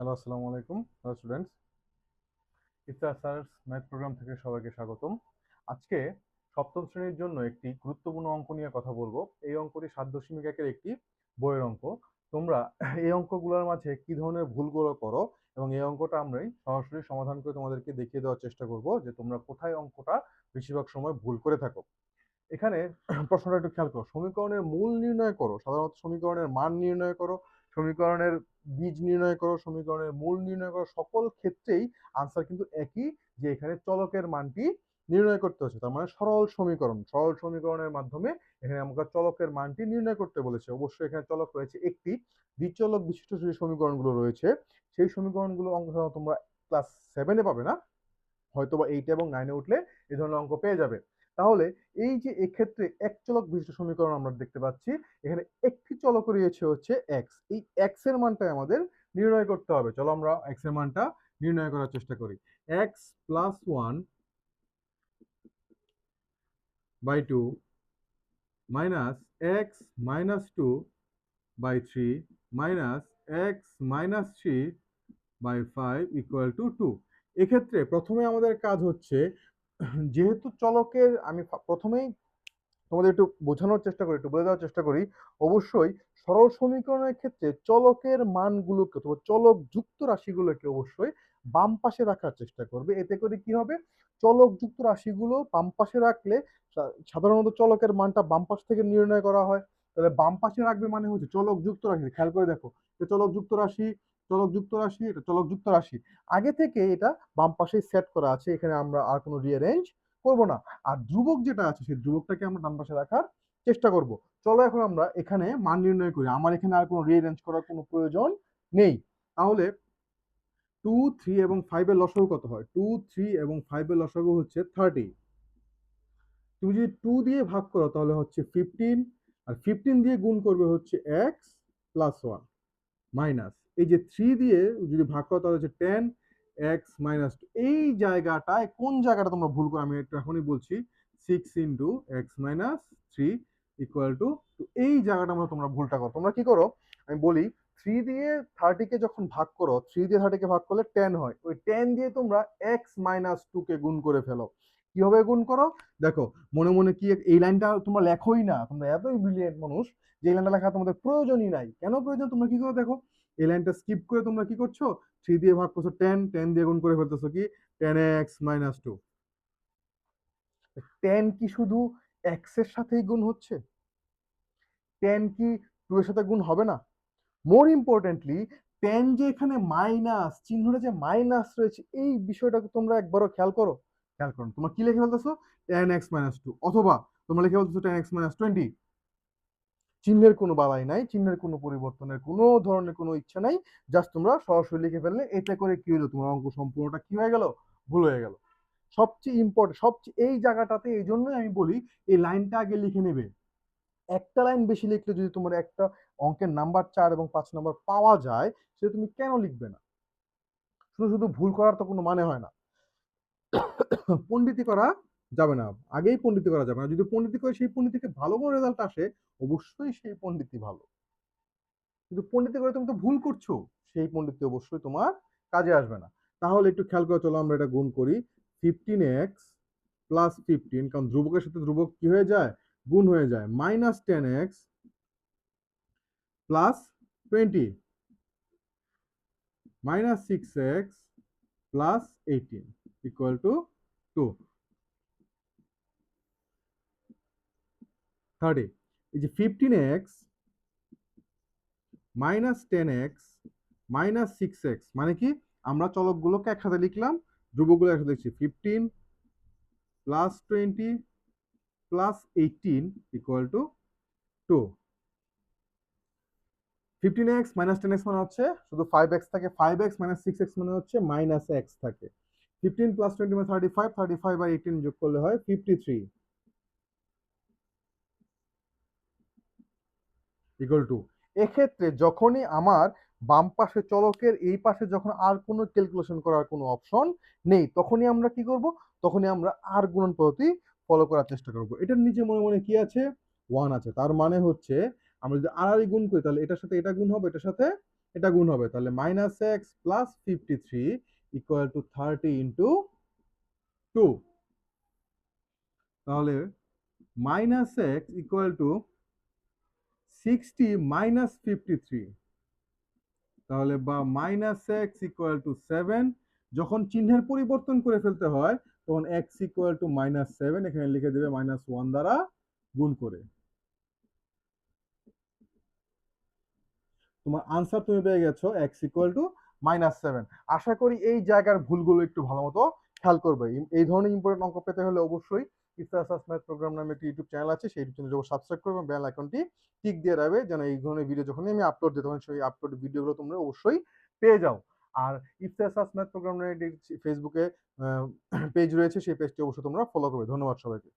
Hello আসসালামু আলাইকুম hello students Iftar sir math program থেকে সবাইকে স্বাগতম। আজকে সপ্তম শ্রেণির জন্য একটি গুরুত্বপূর্ণ অঙ্ক নিয়ে কথা বলব। এই অঙ্কটি সাত দশমিক একের একটি বইয়ের অঙ্ক। তোমরা এই অঙ্কগুলোর মাঝে কি ধরনের ভুলগুলো করো এবং এই অঙ্কটা আমরাই সরাসরি সমাধান করে তোমাদেরকে দেখিয়ে দেওয়ার চেষ্টা করব যে তোমরা কোথায় অঙ্কটা বেশিরভাগ সময় ভুল করে থাকো। এখানে প্রশ্নটা একটু খেয়াল করো। সমীকরণের মূল নির্ণয় করো, সাধারণত সমীকরণের মান নির্ণয় করো সমীকরণের বীজ নির্ণয় করো, সমীকরণের মূল নির্ণয় করো, সকল ক্ষেত্রেই আনসার কিন্তু একই যে এখানে চলকের মানটি নির্ণয় করতে হচ্ছে। তার মানে সরল সমীকরণ, সরল সমীকরণের মাধ্যমে এখানে আমাকে চলকের মানটি নির্ণয় করতে বলেছে। অবশ্যই এখানে চলক রয়েছে একটি। দ্বিচলক বিশিষ্ট যে সমীকরণগুলো রয়েছে, সেই সমীকরণগুলো অঙ্ক তোমরা ক্লাস সেভেনে পাবে না। হয়তো বা এইটে এবং নাইনে উঠলে এই ধরনের অঙ্ক পেয়ে যাবে। তাহলে এই যে এক্ষেত্রে এক চলক বিশিষ্ট সমীকরণ আমরা দেখতে পাচ্ছি, এখানে একটি চলক রয়েছে হচ্ছে এক্স এই এক্সের মানটাই আমাদের নির্ণয় করতে হবে। চলো আমরা এক্সের মানটা নির্ণয় করার চেষ্টা করি। X plus one by two minus x minus two by three minus x minus three by five equal to two এক্ষেত্রে প্রথমে আমাদের কাজ হচ্ছে যেহেতু চলকের আমি প্রথমেই তোমাদের একটু বোঝানোর চেষ্টা করি, একটু বলে দেওয়ার চেষ্টা করি, অবশ্যই সরল সমীকরণের ক্ষেত্রে চলকের মানগুলোকে অথবা চলক যুক্ত রাশিগুলোকে অবশ্যই বাম পাশে রাখার চেষ্টা করবে। এতে করে কি হবে? চলক যুক্ত রাশিগুলো বাম পাশে রাখলে সাধারণত চলকের মানটা বাম পাশ থেকে নির্ণয় করা হয়। তাহলে বাম পাশে রাখবে মানে হচ্ছে চলক যুক্ত রাশি। খেয়াল করে দেখো যে চলক যুক্ত রাশি চলক যুক্ত রাশি, এটা চলক যুক্ত রাশি। আগে থেকে এটা বাম পাশে সেট করা আছে, এখানে আমরা আর কোনো রিঅ্যারেঞ্জ করব না। আর ধ্রুবক যেটা আছে, সেই ধ্রুবকটাকে আমরা ডান পাশে রাখার চেষ্টা করব। চলো এখন আমরা এখানে মান নির্ণয় করি। আমার এখানে আর কোনো রিঅ্যারেঞ্জ করার কোনো প্রয়োজন নেই। তাহলে টু থ্রি এবং ফাইভের লসাগু কত হয়? টু থ্রি এবং ফাইভের লসাগু হচ্ছে থার্টি তুমি যদি টু দিয়ে ভাগ করো, তাহলে হচ্ছে ফিফটিন আর ফিফটিন দিয়ে গুণ করবে হচ্ছে এক্স প্লাস ওয়ান মাইনাস এই যে থ্রি দিয়ে যদি ভাগ করো তাহলে হচ্ছে টেন এক্স মাইনাস টু এই জায়গাটায় কোন জায়গাটা তোমরা ভুল করো? আমি একটু এখনই বলছি six into x minus three equal to এই জায়গাটা আমরা তোমরা ভুলটা করো। তোমরা কি করো? আমি বলি থ্রি দিয়ে থার্টিকে যখন ভাগ করো থ্রি দিয়ে থার্টিকে ভাগ করলে টেন হয়। ওই টেন দিয়ে তোমরা এক্স মাইনাস টুকে গুণ করে ফেলো। কীভাবে গুণ করো? দেখো, মনে মনে কি এই লাইনটা তোমরা লেখোই না। তোমরা এতই ব্রিলিয়েন্ট মানুষ যে লাইনটা লেখা তোমাদের প্রয়োজনই নাই। কেন প্রয়োজন? তোমরা কি করো দেখো এই লাইনটা স্কিপ করে তোমরা কি করছ? থ্রি দিয়ে ভাগ করছ টেন টেন দিয়ে গুণ করে ফেলতেছো কি? Ten x minus two ten কি শুধু এক্সের সাথেই গুণ হচ্ছে? টেন কি টু এর সাথে গুণ হবে না? মোর ইম্পর্টেন্টলি টেন যে এখানে মাইনাস চিহ্নটা যে মাইনাস রয়েছে, এই বিষয়টাকে তোমরা একবারও খেয়াল করো। খেয়াল করো তোমরা কি লিখে ফেলতেছো? টেন এক্স মাইনাস টু অথবা তোমরা লিখে ফেলতেছো টেন এক্স মাইনাস টোয়েন্টি চিহ্নের কোনো বালাই নাই, চিহ্নের কোনো পরিবর্তনের কোনো ধরনের কোনো ইচ্ছা নাই জাস্ট তোমরা সরাসরি লিখে ফেললে, এতে করে কি হলো তোমার অঙ্ক সম্পূর্ণটা কি হয়ে গেল? ভুল হয়ে গেল। সবচেয়ে ইম্পর্টেন্ট সবচেয়ে এই জায়গাটাতে এই জন্যই আমি বলি, এই লাইনটা আগে লিখে নেবে। একটা লাইন বেশি লিখলে যদি তোমার একটা অঙ্কের নাম্বার চার এবং পাঁচ নাম্বার পাওয়া যায়, সেটা তুমি কেন লিখবে না? শুধু শুধু ভুল করার তো কোনো মানে হয় না। পণ্ডিতি করা যাবে না। আগেই পণ্ডিতি করা যাবে না। যদি পণ্ডিতি করে সেই পণ্ডিতিকে ভালো কোনো রেজাল্ট আসে, অবশ্যই সেই পণ্ডিতি ভালো। কিন্তু পণ্ডিতি করে তুমি তো ভুল করছ, সেই পণ্ডিতি অবশ্যই তোমার কাজে আসবে না। তাহলে একটু খেয়াল করে চলো, আমরা এটা গুণ করি। ফিফটিন এক্স প্লাস ফিফটিন কারণ ধ্রুবকের সাথে ধ্রুবক কি হয়ে যায়? গুণ হয়ে যায়। Minus ten x plus twenty minus six x plus eighteen equal to to thirty এই যে fifteen x minus ten x minus six x মানে কি? আমরা চলকগুলোকে একসাথে লিখলাম, ধ্রুবকগুলো একসাথে লিখছি fifteen plus twenty plus eighteen equal to to fifteen x minus ten x মানে হচ্ছে, শুধু ফাইভ এক্স থাকে five x minus six x মানে হচ্ছে মাইনাস এক্স থাকে। ফিফটিন প্লাস টোয়েন্টি মানে থার্টি ফাইভ থার্টি ফাইভ আর এইটিন যোগ করলে হয় ফিফটি থ্রি ইকুয়াল টু এক্ষেত্রে যখনই আমার বাম পাশে চলকের এই পাশে যখন আর কোনো ক্যালকুলেশন করার কোনো অপশন নেই, তখনই আমরা কি করব? তখনই আমরা আর গুণন পদ্ধতি ফলো করার চেষ্টা করব। এটার নিচে মনে মনে কি আছে? ওয়ান আছে। তার মানে হচ্ছে, আমরা যদি আর গুণ করি, তাহলে এটার সাথে এটা গুণ হবে, এটার সাথে এটা গুণ হবে। তাহলে minus x plus fifty three equal to thirty into two তাহলে minus x equal to sixty minus fifty three তাহলে বা minus x equal to seven যখন চিহ্নের পরিবর্তন করে ফেলতে হয়, তখন x equal to minus seven এখানে লিখে দেবে মাইনাস ওয়ান দ্বারা গুণ করে। তোমার আনসার তুমি পেয়ে গেছো x equal to minus seven আশা করি এই জায়গার ভুলগুলো একটু ভালো মতো খেয়াল করবে। এই- ধরনের ইম্পর্টেন্ট অঙ্ক পেতে হলে অবশ্যই ইফতার প্রোগ্রাম নামে একটি ইউটিউব চ্যানেল আছে, সেই চ্যানেল সাবস্ক্রাইব করবে বেল আইকনটি টিক দিয়ে রাখবে যেন এই ধরনের ভিডিও যখনই আমি আপলোড দিই, তখন সেই আপলোড ভিডিওগুলো তোমরা অবশ্যই পেয়ে যাও। আর ইফতার ম্যাথ প্রোগ্রাম নামে ফেসবুকে পেজ রয়েছে, সেই পেজটি অবশ্যই তোমরা ফলো করবে। ধন্যবাদ সবাইকে।